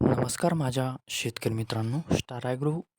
नमस्कार माझ्या शेतकरी मित्रांनो स्टार ॲग्रो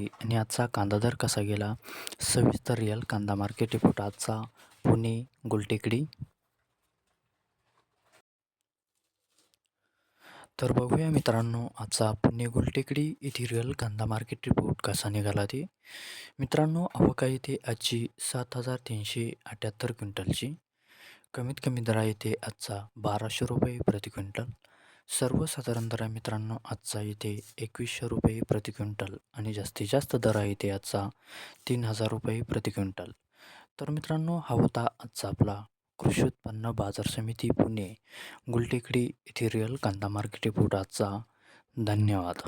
आणि आजचा कांदा दर कसा गेला? सविस्तर रिअल कांदा मार्केट रिपोर्ट. आजचा पुणे गुलटेकडी. तर बघूया मित्रांनो आजचा पुणे गुलटेकडी येथे रिअल कांदा मार्केट रिपोर्ट कसा निघाला ते. मित्रांनो अवका येथे आजची सात हजार तीनशे अठ्याहत्तर क्विंटलची. कमीत कमी दरा येथे आजचा बाराशे रुपये प्रति क्विंटल. सर्वसाधारण दर आहे मित्रांनो आजचा इथे एकवीसशे रुपये प्रति क्विंटल आणि जास्तीत जास्त दर आहे ते आजचा तीन हजार रुपये प्रति क्विंटल. तर मित्रांनो हा होता आजचा आपला कृषी उत्पन्न बाजार समिती पुणे गुलटेकडी येथे रिअल कांदा मार्केट रिपोर्ट आजचा. धन्यवाद.